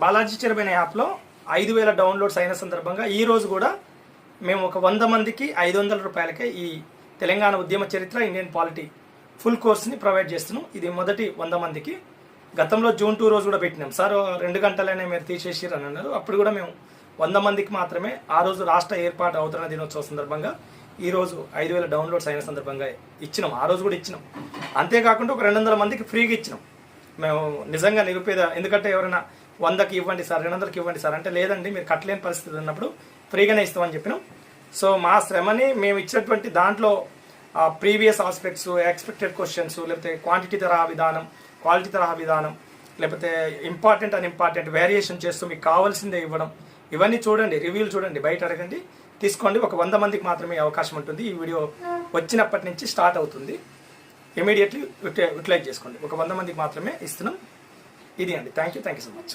బాలాజీ చెరబైన యాప్లో ఐదు వేల డౌన్లోడ్స్ అయిన సందర్భంగా ఈరోజు కూడా మేము ఒక వంద మందికి ఐదు వందల రూపాయలకే ఈ తెలంగాణ ఉద్యమ చరిత్ర ఇండియన్ పాలిటీ ఫుల్ కోర్స్ని ప్రొవైడ్ చేస్తున్నాం. ఇది మొదటి వంద మందికి. గతంలో జూన్ టూ రోజు కూడా పెట్టినాం. సార్ రెండు గంటలనే మీరు తీసేసిర్రు అని అన్నారు. అప్పుడు కూడా మేము వంద మందికి మాత్రమే ఆ రోజు రాష్ట్ర ఏర్పాటు అవుతున్న దినోత్సవ సందర్భంగా ఈ రోజు ఐదు వేల డౌన్లోడ్స్ అయిన సందర్భంగా ఇచ్చినాం. ఆ రోజు కూడా ఇచ్చినాం. అంతేకాకుండా ఒక రెండు వందల మందికి ఫ్రీగా ఇచ్చినాం. మేము నిజంగా నిరుపేద ఎందుకంటే ఎవరైనా వందకి ఇవ్వండి సార్ రెండు వందలకి ఇవ్వండి సార్. అంటే లేదండి మీరు కట్టలేని పరిస్థితి ఉన్నప్పుడు ఫ్రీగానే ఇస్తామని చెప్పినాం. సో మా శ్రమని మేము ఇచ్చినటువంటి దాంట్లో ప్రీవియస్ ఆస్పెక్ట్స్ ఎక్స్పెక్టెడ్ క్వశ్చన్స్ లేకపోతే క్వాంటిటీ తరహా విధానం క్వాలిటీ తరహా విధానం లేకపోతే ఇంపార్టెంట్ అండ్ ఇంపార్టెంట్ వేరియేషన్ చేస్తూ మీకు కావాల్సిందే ఇవ్వడం ఇవన్నీ చూడండి రివ్యూలు చూడండి బయట అడగండి. తీసుకోండి ఒక వంద మందికి మాత్రమే అవకాశం ఉంటుంది. ఈ వీడియో వచ్చినప్పటి నుంచి స్టార్ట్ అవుతుంది. ఇమీడియట్లీ యూటిలైజ్ చేసుకోండి. ఒక వంద మందికి మాత్రమే ఇస్తున్నాం. ఇది అండి. Thank you thank you so much